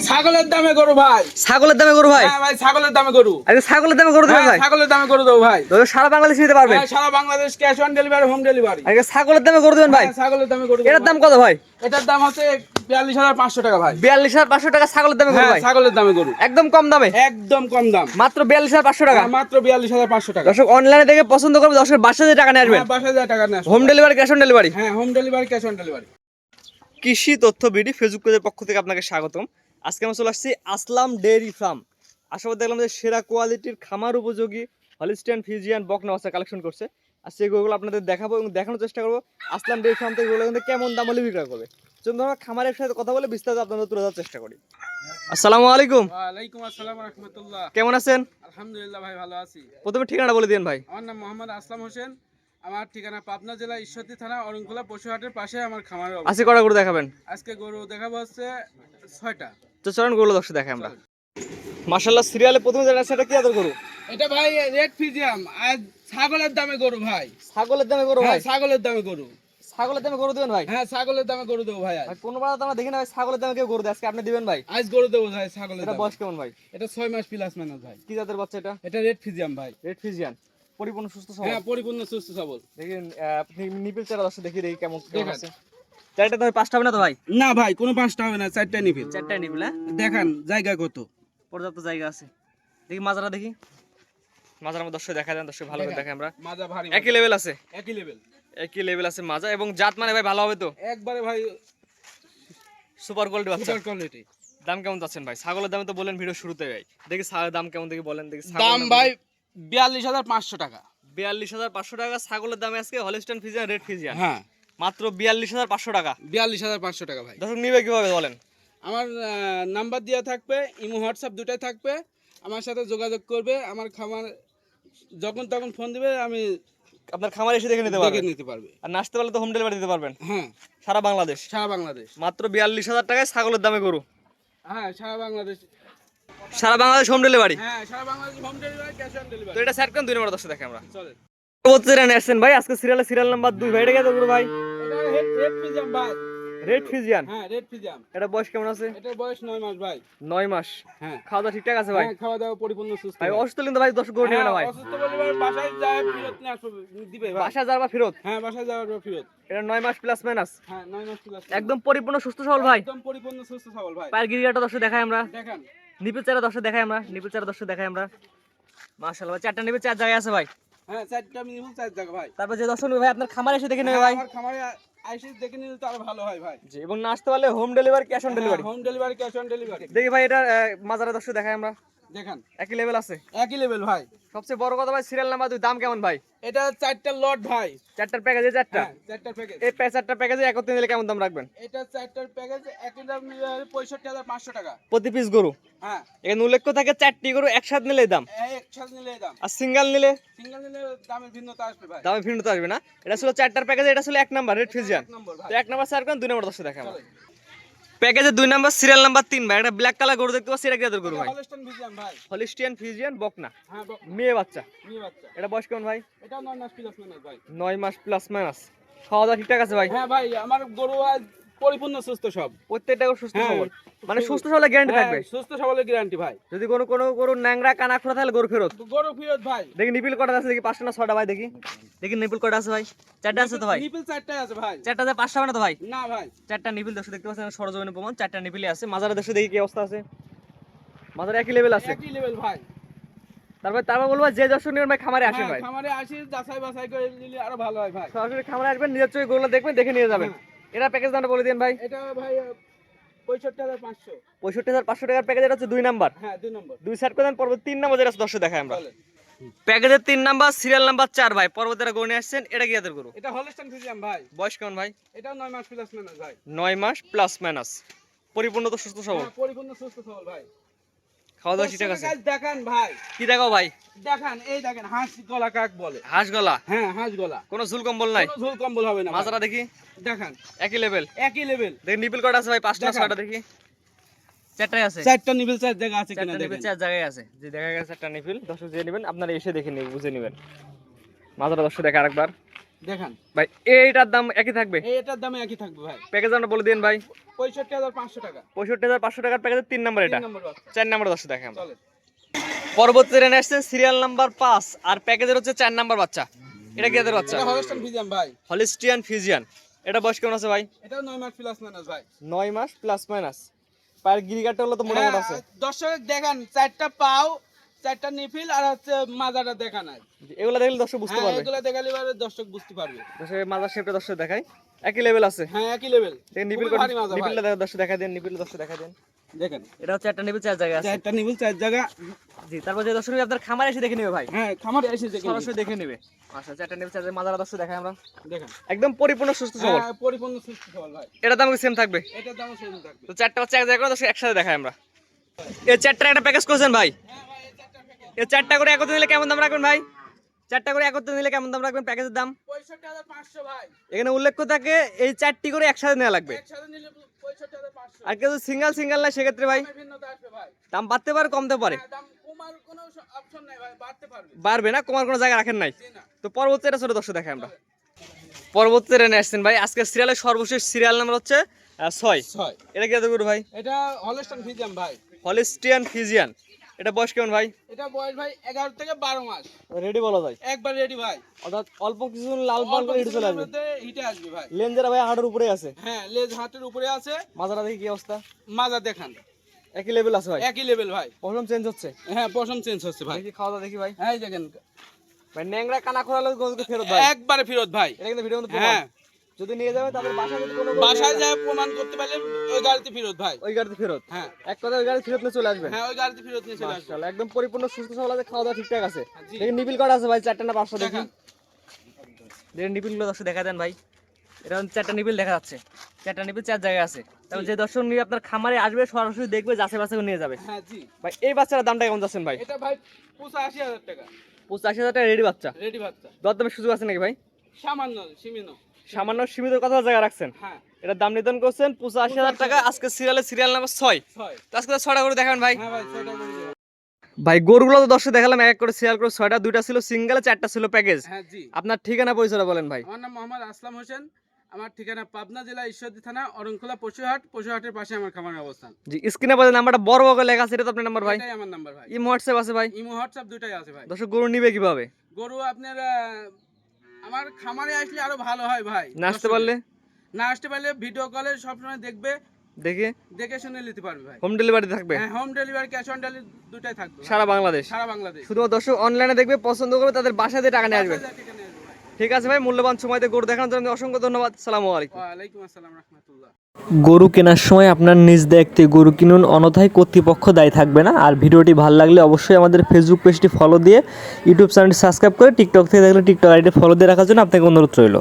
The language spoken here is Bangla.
ছাগলের দামে গরু ভাই। ছাগলের দামে গরু ভাই? হ্যাঁ ভাই ছাগলের দামে গরু। আরে ছাগলের দামে গরু দেবেন হ্যাঁ, ভাই। ছাগলের দামে গরু দেবো ভাই। তবে সারা বাংলাদেশ নিতে পারবেন হ্যাঁ, সারা Bangladesh cash on delivery home delivery আরে ছাগলের দামে গরু দেবেন ভাই। ছাগলের দামে গরু এটার। দাম কত ভাই? এটার দাম হচ্ছে বিয়াল্লিশ হাজার পাঁচশো টাকা ভাই। বিয়াল্লিশ হাজার পাঁচশো টাকা ছাগলের দামে গরু হ্যাঁ ভাই। ছাগলের দামে গরু। একদম কম দামে। একদম কম দাম। মাত্র বিয়াল্লিশ হাজার পাঁচশো টাকা। হ্যাঁ, মাত্র বিয়াল্লিশ হাজার পাঁচশো টাকা। দর্শক অনলাইনে দেখে পছন্দ করবে দর্শক বাসাতে টাকা নিয়ে আসবেন। হ্যাঁ বাসা হাজার টাকা নেয় home delivery cash on delivery হ্যাঁ home delivery cash on delivery কৃষি তথ্য বিডি ফেসবুক পেজের পক্ষ থেকে আপনাকে স্বাগতম। আজকে আমরা চলে আসছি আসলাম ডেয়ারি ফার্ম। আশাবাদ দেখলাম যে সেরা কোয়ালিটির খামার উপযোগী হলিস্টিয়ান ফিজিয়ান বক নওয়াসা কালেকশন করছে। আর সেই সেগুলো আপনাদের দেখাবো এবং দেখানোর চেষ্টা করব আসলাম ডেয়ারি ফার্ম থেকে কিন্তু কেমন দাম হলে বিক্রয় করবে। চলুন আমরা খামারের সাথে কথা বলে বিস্তারিত আপনাদের তুলে ধরার চেষ্টা করি। আসসালামু আলাইকুম। ওয়ালাইকুম আসসালাম রহমতুল্লাহ। কেমন আছেন? আলহামদুলিল্লাহ ভাই ভালো আছি। প্রথমে ঠিকানাটা বলে দিন ভাই। আমার নাম মোহাম্মদ আসলাম হোসেন। আমার ঠিকানা পাবনা জেলা ঈশ্বরদী থানা অরুণখোলা পশুহাটের পাশে আমার অবস্থান। আজকে কটা করে দেখাবেন? আজকে গরু দেখাবো হচ্ছে ছয়টা। তো চলুন গরু দর্শক দেখাই আমরা। মার্শাল্লাহ সিরিয়ালে প্রথমে যেটা সেটা কি আদর গরু? এটা ভাই রেড ফিজিয়াম আর ছাগলের দামে গরু ভাই। ছাগলের দামে গরু হ্যাঁ ভাই ছাগলের দামে গরু। ছাগলের দামে গরু দেবেন ভাই? হ্যাঁ ছাগলের দামে গরু দেবো ভাই আজ। ভাই কোনোবার তো আমরা দেখি না ভাই ছাগলের দামে কেউ গরু দেয় আজকে আপনি দিবেন ভাই? আজ গরু দেবো ভাই ছাগলের এটা বয়স কেমন ভাই? এটা ছয় মাস প্লাস মাইনাস ভাই। কি জাতের বাচ্চা এটা? এটা রেড ফিজিয়াম ভাই। রেড ফিজিয়াম পরিপূর্ণ সুস্থ সবল? হ্যাঁ পরিপূর্ণ সুস্থ সবল। দেখেন আপনি নিপিল চারা দর্শক দেখি দেখি কেমন কেমন আছে। চারটা তো পাঁচটা হবে না তো ভাই? না ভাই কোনো পাঁচটা হবে না চারটা হ্যাঁ দেখান জায়গা কত? পর্যাপ্ত জায়গা আছে। দেখি মাজারা দেখি। মাজার আমার দর্শক দেখা দর্শক ভালো করে। দেখে আমরা। মাজা ভারী একই লেভেল আছে? একই লেভেল একই লেভেল আছে মাজা এবং জাত মানে ভাই ভালো হবে তো? একবারে ভাই সুপার কোয়ালিটি বাচ্চা। সুপার কোয়ালিটি দাম কেমন যাচ্ছেন ভাই? ছাগলের দামে তো বলেন ভিডিও শুরুতে ভাই। দেখি ছাগলের দাম কেমন দেখি বলেন দেখি দাম ভাই বিয়াল্লিশ হাজার পাঁচশো টাকা। বিয়াল্লিশ হাজার পাঁচশো টাকা ছাগলের দামে আজকে হলিস্টান ফিজিয়ান রেড ফিজিয়ান হ্যাঁ। মাত্র বিয়াল্লিশ হাজার পাঁচশো টাকা। বিয়াল্লিশ হাজার পাঁচশো টাকা ভাই। দর্শক নিবে কীভাবে বলেন? আমার নাম্বার দেওয়া থাকবে ইমো হোয়াটসঅ্যাপ দুটাই থাকবে। আমার সাথে যোগাযোগ করবে আমার খামার যখন তখন ফোন দিবে আমি আপনার খামার এসে দেখে নিতে দেখে পারবেন নিতে পারবে। আর নাচতে পারলে তো হোম ডেলিভারি দিতে পারবেন। হ্যাঁ। সারা বাংলাদেশ। সারা বাংলাদেশ। মাত্র বিয়াল্লিশ হাজার টাকায় ছাগলের দামে গরু। হ্যাঁ সারা বাংলাদেশ। সারা বাংলাদেশ হোম ডেলিভারি হ্যাঁ সারা Bangladesh home delivery cash on delivery তো এটা স্যার কেন দুই নম্বর দর্শক দেখে আমরা। আসছেন ভাই আজকে সিরিয়ালে সিরিয়াল নাম্বার দুই ভাই এটা গেছে গরু ভাই? রেড ভাই। রেড ফিজিয়ান হ্যাঁ রেড এটা বয়স কেমন আছে? এটার বয়স নয় মাস ভাই। নয় মাস। হ্যাঁ। খাওয়া দাওয়া ঠিকঠাক আছে ভাই? হ্যাঁ, খাওয়া দাওয়া পরিপূর্ণ সুস্থ ভাই। অসুস্থ কিন্তু ভাই দশ নেবে না হ্যাঁ, ভাই। অসুস্থ বলে ভাই বাসায় যায় ফেরত নিয়ে আসবে দিবে ভাই। বাসা যাওয়ার বা ফেরত? হ্যাঁ বাসায় যাওয়ার ফেরত। এটা নয় মাস প্লাস মাইনাস হ্যাঁ নয় মাস প্লাস একদম পরিপূর্ণ সুস্থ সবল ভাই। একদম পরিপূর্ণ সুস্থ সবল ভাই। পায়ের গিরিয়াটা দর্শক দেখাই আমরা। দেখান। নিপিল চারা দর্শক দেখাই আমরা নিপিল চারা দর্শক দেখাই আমরা। মাশাআল্লাহ চারটা নিপিল চার জায়গায় আছে ভাই। হ্যাঁ চারটা মিনিমাম চার জায়গা ভাই। তারপর যে দর্শক ভাই আপনার খামারে এসে দেখে নেবে হ্যাঁ, ভাই। আমার খামারে আইসে দেখে নিলে তো আরও ভালো হয় ভাই। জি এবং না আসতে পারলে home delivery cash on delivery home delivery cash on delivery দেখি ভাই এটা মাজারে দর্শক দেখায় আমরা। দেখান। একই লেভেল আছে? একই লেভেল ভাই। সবচেয়ে বড় কথা ভাই সিরিয়াল নাম্বার দুই দাম কেমন ভাই? এটা চারটা লট ভাই। চারটার প্যাকেজে চারটা? হ্যাঁ চারটার প্যাকেজ এই চারটা প্যাকেজে একত্রে নিলে কেমন দাম রাখবেন? এটা চারটার প্যাকেজ একই দাম নিলে পঁয়ষট্টি হাজার পাঁচশো টাকা। প্রতি পিস গরু? হ্যাঁ। এখানে উল্লেখ্য থাকে চারটি গরু একসাথে নিলে দাম? একসাথে নিলে দাম। আর সিঙ্গেল নিলে? সিঙ্গেল নিলে দামের ভিন্নতা আসবে ভাই। দামে ভিন্নতা আসবে না? এটা ছিল চারটার প্যাকেজে এটা ছিল এক নাম্বার রেড ফিজিয়ান এক নম্বর তো ভাই এক নাম্বার চার কোন দুই নম্বর দশে দেখা চলে। প্যাকেজে দুই নাম্বার সিরিয়াল নাম্বার তিন ভাই। একটা ব্ল্যাক কালার গরু দেখতে পাচ্ছি এটা কি গরু ভাই? হলিস্টিয়ান ফিজিয়ান বকনা। হ্যাঁ মেয়ে বাচ্চা। এটা বয়স কেমন ভাই? এটা নয় মাস প্লাস মাইনাস ভাই। নয় মাস প্লাস মাইনাস খাওয়া দাওয়া ঠিকঠাক আছে ভাই? হ্যাঁ ভাই আমার গরু আজ পরিপূর্ণ সুস্থ সব। প্রত্যেকটা সুস্থ হ্যাঁ। সবল। মানে সুস্থ গ্যারান্টি হ্যাঁ, থাকবে। সুস্থ গ্যারান্টি ভাই। যদি কোনো কোনো গরু ন্যাংরা কানা খোলা থাকলে গরু ফেরত। গরু ফিরত ভাই। দেখি নিপিল কটা আছে দেখি পাঁচটা না ছটা ভাই দেখি। দেখি নিপিল কটা আছে ভাই। চারটা আছে তো ভাই। নিপিল চারটায় আছে ভাই। চারটা যে পাঁচটা হবে না তো ভাই? না ভাই। চারটা নিপিল দর্শক দেখতে পাচ্ছেন সরজমিনে প্রমাণ। চারটা নিপিলে আছে। মাজারে দেশে দেখি কি অবস্থা আছে। মাজারে একই লেভেল আছে। একই লেভেল ভাই। তারপর তারপর বলব যে দর্শক নিয়ে ভাই খামারে আসেন হ্যাঁ, ভাই। খামারে আসি যাচাই বাছাই করে নিলে আরও ভালো হয় ভাই। সরাসরি খামারে আসবেন নিজের চোখে গরুগুলো দেখবেন দেখে নিয়ে যাবেন। এটা প্যাকেজ দামটা বলে দিন ভাই। এটা ভাই পঁয়ষট্টি হাজার পাঁচশো। পঁয়ষট্টি হাজার পাঁচশো টাকার প্যাকেজ এটা হচ্ছে দুই নাম্বার। হ্যাঁ দুই নম্বর। দুই সাইড করে দেন তিন নাম্বার যেটা দেখায় আমরা। প্যাকেজের তিন নাম্বার সিরিয়াল নাম্বার চার ভাই। পরবর্তীরা গরু নিয়ে আসছেন এটা কি যাদের গরু? এটা হলস্টন ফিজিয়াম ভাই। বয়স কেমন ভাই? এটাও নয় মাস প্লাস মাইনাস ভাই। নয় মাস প্লাস মাইনাস পরিপূর্ণ তো সুস্থ সবল। হ্যাঁ, পরিপূর্ণ সুস্থ সবল ভাই। খাওয়া দাওয়া ঠিকঠাক আছে দেখান ভাই। কি দেখাও ভাই? দেখান এই দেখেন হাঁস গলা কাক বলে। হাঁস গলা? হ্যাঁ হাঁস গলা। কোনো ঝুল কম্বল নাই? কোনো ঝোল কম্বল হবে না। মাজারা দেখি। দেখান। একই লেভেল একই লেভেল দেখি নিপিল কটা আছে ভাই? পাঁচটা না ছয়টা দেখি। চারটাই আছে। চারটা নিবিল চার জায়গা আছে কিনা দেখেন। চার জায়গায় আছে। যে দেখা গেছে চারটা নিপিল দর্শক যে নেবেন আপনারা এসে দেখে নিন বুঝে নেবেন। মাজারা দর্শক দেখে আরেকবার। দেখান। ভাই এইটার দাম একই থাকবে? এই এটার একই থাকবে ভাই। প্যাকেজ আমরা বলে দিন ভাই। পঁয়ষট্টি হাজার পাঁচশো টাকা। পঁয়ষট্টি হাজার পাঁচশো টাকার প্যাকেজের তিন নাম্বার এটা। তিন নম্বর বাচ্চা। চার নাম্বার দশ দেখেন। পরবর্তী ট্রেনে আসছে সিরিয়াল নাম্বার পাঁচ আর প্যাকেজের হচ্ছে চার নাম্বার বাচ্চা। এটা কি বাচ্চা? এটা হলস্টাইন ভাই। হলিস্টিয়ান ফিজিয়ান এটা বয়স কেমন আছে ভাই? এটাও নয় মাস প্লাস মাইনাস ভাই। নয় মাস প্লাস মাইনাস পায়ের গিরিগাটা হলো তো মোটামুটি আছে। হ্যাঁ, দর্শক দেখান চারটা পাও চারটা নিফিল আর হচ্ছে মাজাটা দেখা নাই। এগুলো দেখলে দর্শক বুঝতে হ্যাঁ পারবে। এগুলো দেখালে এবারে দর্শক বুঝতে পারবে। দর্শক মাজার শেপটা দর্শক দেখাই। একই লেভেল আছে। হ্যাঁ একই লেভেল নিপিল নিপিলটা দর্শক দেখা দেন নিপিল দর্শক দেখা দেন। দেখেন। এটা হচ্ছে একটা চার জায়গায় আছে। চারটা নিফিল চার জায়গা। জি তারপর যে দর্শক আপনার খামারে এসে দেখে নেবে ভাই। হ্যাঁ খামারে এসে দেখেন সরাসরি দেখে নেবে। আচ্ছা চারটা চার মাজারা দর্শক দেখাই আমরা। দেখেন। একদম পরিপূর্ণ সুস্থ সবল। হ্যাঁ পরিপূর্ণ সুস্থ সবল ভাই। এটা দাম সেম থাকবে? এটার দামও সেম থাকবে। তো চারটা বাচ্চা এক জায়গায় করে দর্শক একসাথে দেখাই আমরা। এই চারটা একটা প্যাকেজ করেছেন ভাই? হ্যাঁ। এই চারটা করে একত্রে নিলে কেমন দাম রাখবেন ভাই? চারটা করে একত্রে নিলে কেমন দাম রাখবেন প্যাকেজের দাম? এখানে উল্লেখ থাকে এই চারটি করে একসাথে নেওয়া লাগবে। আর কেউ সিঙ্গেল সিঙ্গেল না সেক্ষেত্রে ভাই দামে বাড়তে পারে কমতে পারে। হ্যাঁ, বাড়বে না কমার কোনো জায়গা রাখেন নাই। তো পরবর্তী এটা ছোট দর্শক দেখাই আমরা। পরবর্তী ট্রেনে আসছেন ভাই আজকে সিরিয়ালের সর্বশেষ সিরিয়াল নাম্বার হচ্ছে ছয়। ছয়। এটা কি ভাই? এটা হলস্টাইন ফিজিয়াম ভাই। Holstein Friesian. এটা বয়স কেমন ভাই? এটা বয়স ভাই এগারো থেকে বারো মাস। রেডি বলা যায় একবার রেডি ভাই। অর্থাৎ অল্প কিছু লাল পাল করে হিটে চলে আসবে। হিটে আসবে ভাই। লেঞ্জেরা ভাই হাটের উপরে আছে। হ্যাঁ লেজ হাতের উপরে আছে। মাজারা দেখি কি অবস্থা? মাজা দেখান। একই লেভেল আছে ভাই। একই লেভেল ভাই। প্রবলেম চেঞ্জ হচ্ছে? হ্যাঁ পশম চেঞ্জ হচ্ছে ভাই। দেখি খাওয়া দাওয়া দেখি ভাই। হ্যাঁ দেখেন। ভাই ন্যাংরা কানা গজকে ফেরত ভাই। একবারে ফেরত ভাই। এটা কিন্তু ভিডিও মধ্যে হ্যাঁ। যদি নিয়ে যাবে তাদের বাসা যদি কোনো বাসায় যায় প্রমাণ করতে পারলে ওই গাড়িতে ফেরত ভাই। ওই গাড়িতে ফেরত? হ্যাঁ। এক কথা ওই গাড়ি ফেরত নিয়ে চলে আসবেন হ্যাঁ ওই গাড়িতে ফেরত নিয়ে চলে একদম পরিপূর্ণ সুস্থ সবল আছে খাওয়া দাওয়া ঠিকঠাক আছে। দেখি নিপিল কটা আছে ভাই চারটা না পাঁচটা দেখি। দেখেন। নিপিলগুলো দর্শক দেখা দেন ভাই। হচ্ছে চারটা নিপিল দেখা যাচ্ছে। চারটা নিপিল চার জায়গায় আছে। তারপর যে দর্শক নিয়ে আপনার খামারে আসবে সরাসরি দেখবে যাচাই বাছাই নিয়ে যাবে। হ্যাঁ জি। ভাই এই বাচ্চাটার দামটা কেমন যাচ্ছেন ভাই? এটা ভাই পঁচাশি হাজার টাকা। পঁচাশি হাজার টাকা রেডি বাচ্চা। রেডি বাচ্চা। দরদামের সুযোগ আছে নাকি ভাই? সামান্য সীমিত। সামান্য সীমিত কথা জায়গা রাখছেন। হ্যাঁ। এটার দাম নির্ধারণ করছেন পঁচাশি হাজার টাকা আজকে সিরিয়ালের সিরিয়াল নাম্বার ছয়। তো আজকে ছটা করে দেখাবেন ভাই। হ্যাঁ ভাই ছয়টা গরুগুলো তো দর্শক দেখালাম এক এক করে সিরিয়াল করে ছয়টা দুইটা ছিল সিঙ্গেল চারটা ছিল প্যাকেজ আপনার ঠিকানা পরিচয়টা বলেন ভাই। আমার নাম মোহাম্মদ আসলাম হোসেন। আমার ঠিকানা পাবনা জেলা ঈশ্বরদী থানা অরণখোলা পশুহাট। পশুহাটের পাশে আমার খামারের অবস্থান। জি স্ক্রিনে পাশে নাম্বারটা বড় বড় লেখা আছে এটা তো আপনার নাম্বার ভাই। এটাই আমার নাম্বার ভাই। ইম হোয়াটসঅ্যাপ আছে ভাই। ইমো হোয়াটসঅ্যাপ দুটাই আছে ভাই। দর্শক গরু নিবে কীভাবে? গরু আপনার আমার খামারে আসলে আরও ভালো হয় ভাই। না আসতে পারলে? না আসতে পারলে ভিডিও কলে সবসময় দেখবে। দেখে? দেখে শুনে নিতে পারবে ভাই। হোম ডেলিভারি থাকবে? হ্যাঁ home delivery cash on delivery দুটাই থাকবে। সারা বাংলাদেশ? সারা বাংলাদেশ। শুধু দর্শক অনলাইনে দেখবে পছন্দ করবে তাদের বাসাতে দিয়ে টাকা নিয়ে আসবে। ঠিক আছে ভাই মূল্যবান সময়তে গরু দেখানোর জন্য অসংখ্য ধন্যবাদ। সালামু আলাইকুম। ওয়ালাইকুম আসসালাম রহমতুল্লাহ। গরু কেনার সময় আপনার নিজ দেখতে গরু কিনুন অনথায় কর্তৃপক্ষ দায়ী থাকবে না। আর ভিডিওটি ভালো লাগলে অবশ্যই আমাদের ফেসবুক পেজটি ফলো দিয়ে ইউটিউব চ্যানেলটি সাবস্ক্রাইব করে টিকটক থেকে দেখলে টিকটক আইডি ফলো দিয়ে রাখার জন্য আপনাকে অনুরোধ রইল।